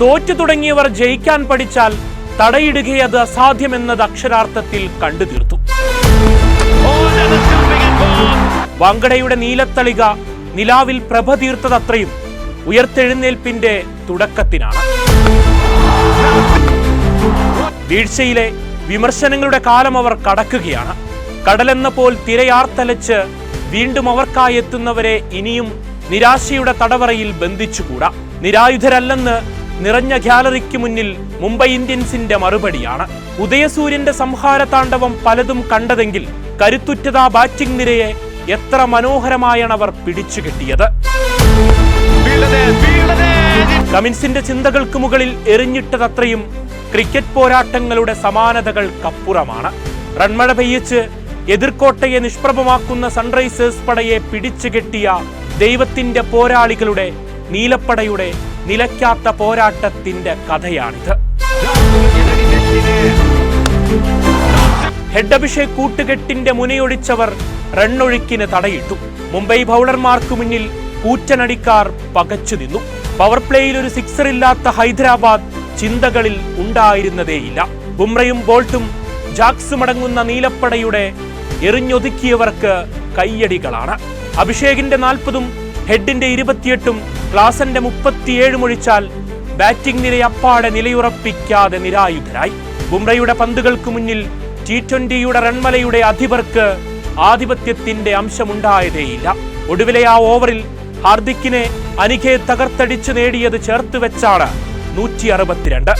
തോറ്റു തുടങ്ങിയവർ ജയിക്കാൻ പഠിച്ചാൽ തടയിടുകയത് അസാധ്യമെന്നത് അക്ഷരാർത്ഥത്തിൽ കണ്ടു തീർത്തു. വങ്കടയുടെ നീലത്തളിക നിലാവിൽ പ്രഭ തീർത്തതത്രയും ഉയർത്തെഴുന്നേൽപ്പിന്റെ തുടക്കത്തിനാണ്. വീഴ്ചയിലെ വിമർശനങ്ങളുടെ കാലം അവർ കടക്കുകയാണ്. കടലെന്ന പോൽ തിരയാർത്തലച്ച് വീണ്ടും അവർക്കായി എത്തുന്നവരെ ഇനിയും നിരാശയുടെ തടവറയിൽ ബന്ധിച്ചുകൂടാ. നിരായുധരല്ലെന്ന് നിറഞ്ഞ ഗ്യാലറിക്ക് മുന്നിൽ മുംബൈ ഇന്ത്യൻസിന്റെ മറുപടിയാണ്. ഉദയസൂര്യന്റെ സംഹാര താണ്ഡവം പലതും കണ്ടതെങ്കിൽ കരുത്തുറ്റതാ ബാറ്റിംഗ് നിരയെ എത്ര മനോഹരമായാണ് അവർ പിടിച്ചുകെട്ടിയത് കമിൻസിന്റെ ചിന്തകൾക്ക് മുകളിൽ എറിഞ്ഞിട്ടതത്രയും ക്രിക്കറ്റ് പോരാട്ടങ്ങളുടെ സമാനതകൾക്കപ്പുറമാണ്. റൺമഴ പെയ്യിച്ച് എതിർക്കോട്ടയെ നിഷ്പ്രഭമാക്കുന്ന സൺറൈസേഴ്സ് പടയെ പിടിച്ചു കെട്ടിയ ദൈവത്തിന്റെ പോരാളികളുടെ നീലപ്പടയുടെ നിലയ്ക്കാത്ത പോരാട്ടത്തിന്റെ കഥയാണിത്. ഹെഡ് അഭിഷേക് കൂട്ടുകെട്ടിന്റെ മുനയൊടിച്ചവർ റണ്ണൊഴുക്കിന് തടയിട്ടു. മുംബൈ ബൗളർമാർക്ക് മുന്നിൽ കൂറ്റനടിക്കാർ പകച്ചു നിന്നു. പവർ പ്ലേയിൽ ഒരു സിക്സർ ഇല്ലാത്ത ഹൈദരാബാദ് ചിന്തകളിൽ ഉണ്ടായിരുന്നതേയില്ല. ബുംറയും ബോൾട്ടും ജാക്സും അടങ്ങുന്ന നീലപ്പടയുടെ എറിഞ്ഞൊതുക്കിയവർക്ക് കയ്യടികളാണ്. അഭിഷേകിന്റെ നാൽപ്പതും ഹെഡിന്റെ ഇരുപത്തിയെട്ടും ക്ലാസന്റെ മുപ്പത്തിയേഴും ഒഴിച്ചാൽ ബാറ്റിംഗ് നിര അപ്പാടെ നിലയുറപ്പിക്കാതെ നിരായുധരായി. ബുംറയുടെ പന്തുകൾക്ക് മുന്നിൽ ടി ട്വന്റിയുടെ റൺമലയുടെ അധിപർക്ക് ആധിപത്യത്തിന്റെ അംശമുണ്ടായതേയില്ല. ഒടുവിലെ ആ ഓവറിൽ ഹാർദിക്കിനെ അനിഖെ തകർത്തടിച്ച് നേടിയത് ചേർത്ത് വെച്ചാണ് നൂറ്റി അറുപത്തിരണ്ട്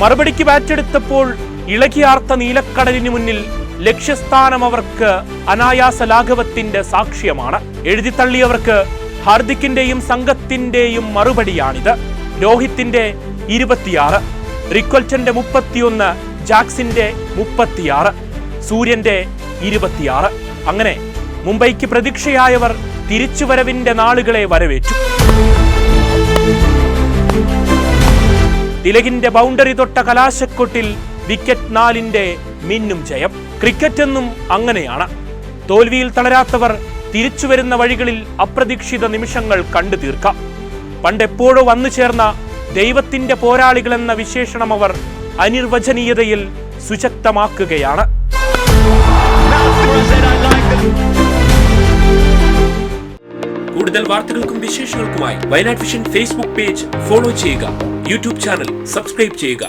മറുപടിക്ക് ബാറ്റെടുത്തപ്പോൾ ഇളകിയാർത്ത നീലക്കടലിന് മുന്നിൽ ലക്ഷ്യസ്ഥാനം അവർക്ക് അനായാസ ലാഘവത്തിന്റെ സാക്ഷ്യമാണ് എഴുതിത്തള്ളിയവർക്ക് ഹാർദിക്കിന്റെയും സംഘത്തിന്റെയും മറുപടിയാണിത്. രോഹിത്തിന്റെ ഇരുപത്തിയാറ് റിക്വൽറ്റന്റെ മുപ്പത്തിയൊന്ന് ജാക്സിന്റെ മുപ്പത്തിയാറ് സൂര്യന്റെ ഇരുപത്തിയാറ്. അങ്ങനെ മുംബൈക്ക് പ്രതീക്ഷയായവർ തിരിച്ചുവരവിന്റെ നാളുകളെ വരവേറ്റു. തിലകിന്റെ ബൗണ്ടറി തൊട്ട കലാശക്കൊട്ടിൽ വിക്കറ്റ് നാലിന്റെ മിന്നും ജയം. ക്രിക്കറ്റ് എന്നും അങ്ങനെയാണ്. തോൽവിയിൽ തളരാത്തവർ തിരിച്ചുവരുന്ന വഴികളിൽ അപ്രതീക്ഷിത നിമിഷങ്ങൾ കണ്ടു തീർക്കാം. പണ്ടെപ്പോഴോ വന്നു ചേർന്ന ദൈവത്തിന്റെ പോരാളികളെന്ന വിശേഷണം അവർ അനിർവചനീയതയിൽ സുശക്തമാക്കുകയാണ്. കൂടുതൽ വാർത്തകൾക്കും വിശേഷങ്ങൾക്കുമായി Wayanad vision Facebook page follow ചെയ്യുക. യൂട്യൂബ് ചാനൽ സബ്സ്ക്രൈബ് ചെയ്യുക.